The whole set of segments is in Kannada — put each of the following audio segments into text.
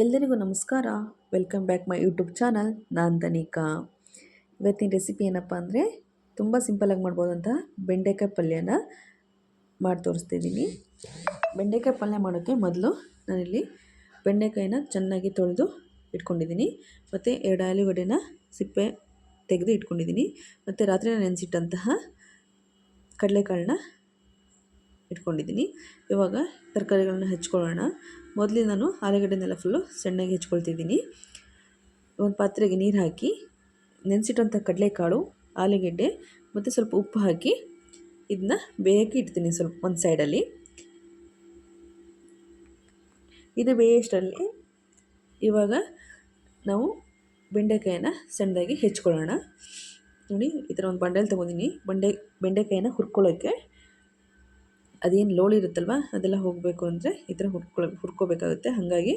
ಎಲ್ಲರಿಗೂ ನಮಸ್ಕಾರ. Welcome back my YouTube channel ನಾನ್ ತನಿಕಾ ಇವತ್ತಿನ ರೆಸಿಪಿ ಏನಪ್ಪ ಅಂದರೆ ತುಂಬ ಸಿಂಪಲಾಗಿ ಮಾಡ್ಬೋದಂತಹ ಬೆಂಡೆಕಾಯಿ ಪಲ್ಯನ ಮಾಡಿ ತೋರಿಸ್ತಿದ್ದೀನಿ ಬೆಂಡೆಕಾಯಿ ಪಲ್ಯ ಮಾಡೋಕ್ಕೆ ಮೊದಲು ನಾನಿಲ್ಲಿ ಬೆಂಡೆಕಾಯಿನ ಚೆನ್ನಾಗಿ ತೊಳೆದು ಇಟ್ಕೊಂಡಿದ್ದೀನಿ ಮತ್ತು ಎರಡು ಆಲೂಗಡ್ಡೆನ ಸಿಪ್ಪೆ ತೆಗೆದು ಇಟ್ಕೊಂಡಿದ್ದೀನಿ ಮತ್ತು ರಾತ್ರಿ ನೆನೆಸಿಟ್ಟಂತಹ ಕಡಲೆಕಾಳನ್ನ ಇಟ್ಕೊಂಡಿದ್ದೀನಿ ಇವಾಗ ತರಕಾರಿಗಳನ್ನ ಹೆಚ್ಕೊಳ್ಳೋಣ. ಮೊದಲೇ ನಾನು ಆಲೂಗಡ್ಡೆನೆಲ್ಲ ಫುಲ್ಲು ಸಣ್ಣಗೆ ಹೆಚ್ಕೊಳ್ತಿದ್ದೀನಿ. ಒಂದು ಪಾತ್ರೆಗೆ ನೀರು ಹಾಕಿ ನೆನೆಸಿಟ್ಟಂಥ ಕಡಲೆಕಾಳು, ಆಲೂಗೆಡ್ಡೆ ಮತ್ತು ಸ್ವಲ್ಪ ಉಪ್ಪು ಹಾಕಿ ಇದನ್ನ ಬೇಯಕ್ಕೆ ಇಡ್ತೀನಿ ಸ್ವಲ್ಪ ಒಂದು ಸೈಡಲ್ಲಿ ಇದು ಬೇಯಷ್ಟರಲ್ಲಿ ಇವಾಗ ನಾವು ಬೆಂಡೆಕಾಯಿನ ಸಣ್ಣದಾಗಿ ಹೆಚ್ಕೊಳ್ಳೋಣ. ನೋಡಿ ಈ ಥರ ಒಂದು ಬಂಡೆಯಲ್ಲಿ ತೊಗೊಂಡಿನಿ. ಬಂಡೆ, ಬೆಂಡೆಕಾಯಿನ ಹುರ್ಕೊಳ್ಳೋಕ್ಕೆ ಅದೇನು ಲೋಳಿ ಇರುತ್ತಲ್ವ, ಅದೆಲ್ಲ ಹೋಗಬೇಕು ಅಂದರೆ ಈ ಥರ ಹುರ್ಕೊಳ್ಳೋ ಹುರ್ಕೋಬೇಕಾಗುತ್ತೆ. ಹಾಗಾಗಿ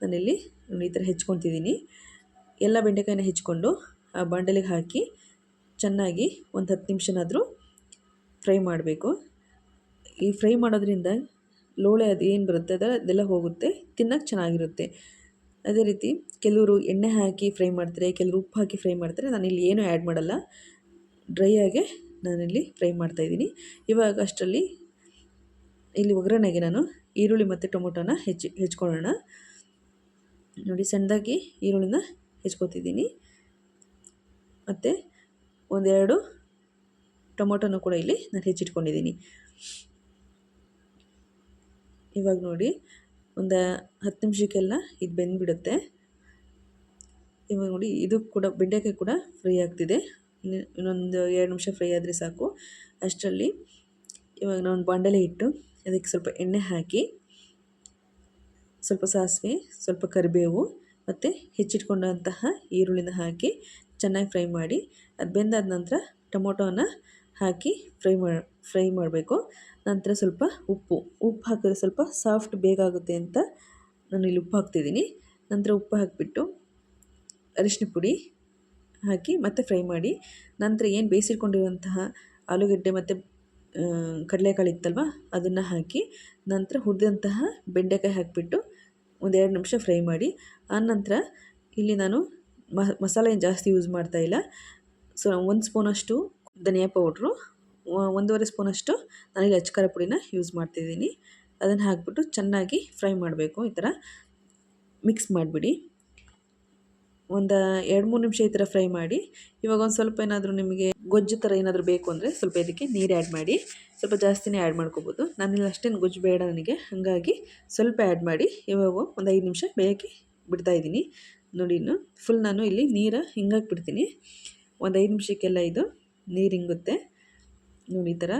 ನಾನಿಲ್ಲಿ ಈ ಥರ ಹೆಚ್ಕೊತಿದ್ದೀನಿ ಎಲ್ಲ ಬೆಂಡೆಕಾಯಿನ ಹೆಚ್ಕೊಂಡು ಆ ಬಾಂಡಲಿಗೆ ಹಾಕಿ ಚೆನ್ನಾಗಿ ಒಂದು ಹತ್ತು ನಿಮಿಷನಾದರೂ ಫ್ರೈ ಮಾಡಬೇಕು. ಈ ಫ್ರೈ ಮಾಡೋದ್ರಿಂದ ಲೋಳೆ ಅದು ಏನು ಬರುತ್ತೆ ಅದರ ಅದೆಲ್ಲ ಹೋಗುತ್ತೆ ತಿನ್ನೋಕ್ಕೆ ಚೆನ್ನಾಗಿರುತ್ತೆ. ಅದೇ ರೀತಿ ಕೆಲವರು ಎಣ್ಣೆ ಹಾಕಿ ಫ್ರೈ ಮಾಡ್ತಾರೆ, ಕೆಲವರು ಉಪ್ಪು ಹಾಕಿ ಫ್ರೈ ಮಾಡ್ತಾರೆ, ನಾನಿಲ್ಲಿ ಏನೂ ಆ್ಯಡ್ ಮಾಡಲ್ಲ. ಡ್ರೈ ಆಗೇ ನಾನಿಲ್ಲಿ ಫ್ರೈ ಮಾಡ್ತಾಯಿದ್ದೀನಿ ಇವಾಗ ಅಷ್ಟರಲ್ಲಿ ಇಲ್ಲಿ ಒಗ್ಗರಣೆಗೆ ನಾನು ಈರುಳ್ಳಿ ಮತ್ತು ಟೊಮೊಟೊನ ಹೆಚ್ಚಿ ಹೆಚ್ಕೊಳ್ಳೋಣ. ನೋಡಿ, ಸಣ್ಣದಾಗಿ ಈರುಳ್ಳಿನ ಹೆಚ್ಕೊತಿದ್ದೀನಿ. ಮತ್ತು ಒಂದೆರಡು ಟೊಮೊಟೊನೂ ಕೂಡ ಇಲ್ಲಿ ನಾನು ಹೆಚ್ಚಿಟ್ಕೊಂಡಿದ್ದೀನಿ. ಇವಾಗ ನೋಡಿ, ಒಂದು ಹತ್ತು ನಿಮಿಷಕ್ಕೆಲ್ಲ ಇದು ಬೆಂದುಬಿಡುತ್ತೆ. ಇವಾಗ ನೋಡಿ, ಇದು ಕೂಡ ಬೆಂಡೆಕಾಯಿ ಕೂಡ ಫ್ರೈ ಆಗ್ತಿದೆ. ಇನ್ನೊಂದು ಎರಡು ನಿಮಿಷ ಫ್ರೈ ಆದರೆ ಸಾಕು. ಅಷ್ಟರಲ್ಲಿ ಇವಾಗ ನಾನು ಬಾಂಡಲೆ ಇಟ್ಟು ಅದಕ್ಕೆ ಸ್ವಲ್ಪ ಎಣ್ಣೆ ಹಾಕಿ, ಸ್ವಲ್ಪ ಸಾಸಿವೆ, ಸ್ವಲ್ಪ ಕರಿಬೇವು ಮತ್ತು ಹೆಚ್ಚಿಟ್ಕೊಂಡಂತಹ ಈರುಳ್ಳಿನ ಹಾಕಿ ಚೆನ್ನಾಗಿ ಫ್ರೈ ಮಾಡಿ, ಅದು ಬೆಂದಾದ ನಂತರ ಟೊಮೊಟೊನ ಹಾಕಿ ಫ್ರೈ ಮಾಡಿ ಫ್ರೈ ಮಾಡಬೇಕು. ನಂತರ ಸ್ವಲ್ಪ ಉಪ್ಪು ಉಪ್ಪು ಹಾಕಿದ್ರೆ ಸ್ವಲ್ಪ ಸಾಫ್ಟ್ ಬೇಗ ಆಗುತ್ತೆ ಅಂತ ನಾನು ಇಲ್ಲಿ ಉಪ್ಪು ಹಾಕ್ತಿದ್ದೀನಿ. ನಂತರ ಉಪ್ಪು ಹಾಕಿಬಿಟ್ಟು ಅರಿಶಿನ ಪುಡಿ ಹಾಕಿ ಮತ್ತೆ ಫ್ರೈ ಮಾಡಿ, ನಂತರ ಏನು ಬೇಯಿಸಿಟ್ಕೊಂಡಿರುವಂತಹ ಆಲೂಗಡ್ಡೆ ಮತ್ತು ಕಡಲೆಕಾಳು ಇತ್ತಲ್ವ ಅದನ್ನು ಹಾಕಿ ನಂತರ ಹುರಿದಂತಹ ಬೆಂಡೆಕಾಯಿ ಹಾಕಿಬಿಟ್ಟು ಒಂದೆರಡು ನಿಮಿಷ ಫ್ರೈ ಮಾಡಿ, ಆನಂತರ ಇಲ್ಲಿ ನಾನು ಮಸಾಲೆ ಏನು ಜಾಸ್ತಿ ಯೂಸ್ ಮಾಡ್ತಾಯಿಲ್ಲ ಸೊ ಒಂದು ಸ್ಪೂನಷ್ಟು ಧನಿಯಾ ಪೌಡ್ರು ಒಂದೂವರೆ ಸ್ಪೂನಷ್ಟು ನಾನಿಲ್ಲಿ ಅಚ್ಚಕಾರ ಪುಡಿನ ಯೂಸ್ ಮಾಡ್ತಿದ್ದೀನಿ ಅದನ್ನು ಹಾಕ್ಬಿಟ್ಟು ಚೆನ್ನಾಗಿ ಫ್ರೈ ಮಾಡಬೇಕು, ಈ ಥರ ಮಿಕ್ಸ್ ಮಾಡಿಬಿಡಿ. ಒಂದು ಎರಡು ಮೂರು ನಿಮಿಷ ಈ ಥರ ಫ್ರೈ ಮಾಡಿ, ಇವಾಗ ಒಂದು ಸ್ವಲ್ಪ ಏನಾದರೂ ನಿಮಗೆ ಗೊಜ್ಜು ಥರ ಏನಾದರೂ ಬೇಕು ಅಂದರೆ ಸ್ವಲ್ಪ ಇದಕ್ಕೆ ನೀರು ಆ್ಯಡ್ ಮಾಡಿ, ಸ್ವಲ್ಪ ಜಾಸ್ತಿನೇ ಆ್ಯಡ್ ಮಾಡ್ಕೋಬೋದು. ನಾನಿಲ್ಲಿ ಅಷ್ಟೇನು ಗೊಜ್ಜು ಬೇಡ ನನಗೆ, ಹಾಗಾಗಿ ಸ್ವಲ್ಪ ಆ್ಯಡ್ ಮಾಡಿ, ಇವಾಗ ಒಂದು ಐದು ನಿಮಿಷ ಬೇಯಕ್ಕೆ ಬಿಡ್ತಾಯಿದ್ದೀನಿ ನೋಡಿ ಇನ್ನು ಫುಲ್ ನಾನು ಇಲ್ಲಿ ನೀರು ಹಿಂಗಾಗಿ ಬಿಡ್ತೀನಿ ಒಂದು ಐದು ನಿಮಿಷಕ್ಕೆಲ್ಲ ಇದು ನೀರು ಹಿಂಗುತ್ತೆ. ನೋಡಿ ಈ ಥರ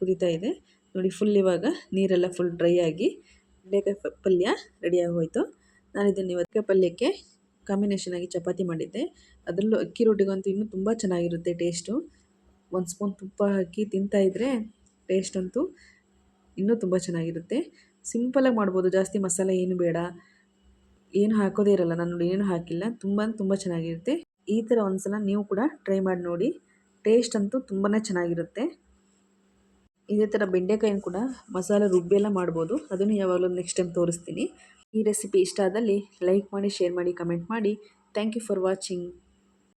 ಕುದೀತಾ ಇದೆ. ನೋಡಿ ಫುಲ್ ಇವಾಗ ನೀರೆಲ್ಲ ಫುಲ್ ಡ್ರೈ ಆಗಿ ಬೇಕಾಗಿ ಪಲ್ಯ ರೆಡಿಯಾಗಿ ಹೋಯಿತು ನಾನು ಇದನ್ನು ಇವತ್ತಿಗೆ ಪಲ್ಯಕ್ಕೆ ಕಾಂಬಿನೇಷನ್ ಆಗಿ ಚಪಾತಿ ಮಾಡಿದ್ದೆ. ಅದರಲ್ಲೂ ಅಕ್ಕಿ ರೊಟ್ಟಿಗಂತೂ ಇನ್ನೂ ತುಂಬ ಚೆನ್ನಾಗಿರುತ್ತೆ ಟೇಸ್ಟು ಒಂದು ಸ್ಪೂನ್ ತುಪ್ಪ ಹಾಕಿ ತಿಂತಾಯಿದ್ರೆ ಟೇಸ್ಟ್ ಅಂತೂ ಇನ್ನೂ ತುಂಬ ಚೆನ್ನಾಗಿರುತ್ತೆ. ಸಿಂಪಲಾಗಿ ಮಾಡ್ಬೋದು, ಜಾಸ್ತಿ ಮಸಾಲೆ ಏನು ಬೇಡ. ಏನು ಹಾಕೋದೇ ಇರಲ್ಲ, ನಾನು ಏನು ಹಾಕಿಲ್ಲ. ತುಂಬ ತುಂಬ ಚೆನ್ನಾಗಿರುತ್ತೆ. ಈ ಥರ ಒಂದ್ಸಲ ನೀವು ಕೂಡ ಟ್ರೈ ಮಾಡಿ ನೋಡಿ. ಟೇಸ್ಟ್ ಅಂತೂ ತುಂಬಾ ಚೆನ್ನಾಗಿರುತ್ತೆ. ಇದೇ ಥರ ಬೆಂಡೆಕಾಯಿನ ಕೂಡ ಮಸಾಲೆ ರುಬ್ಬೆಲ್ಲ ಮಾಡ್ಬೋದು. ಅದನ್ನು ಯಾವಾಗಲೂ ನೆಕ್ಸ್ಟ್ ಟೈಮ್ ತೋರಿಸ್ತೀನಿ. ಈ ರೆಸಿಪಿ ಇಷ್ಟ ಆದಲ್ಲಿ ಲೈಕ್ ಮಾಡಿ ಶೇರ್ ಮಾಡಿ ಕಮೆಂಟ್ ಮಾಡಿ. Thank you for watching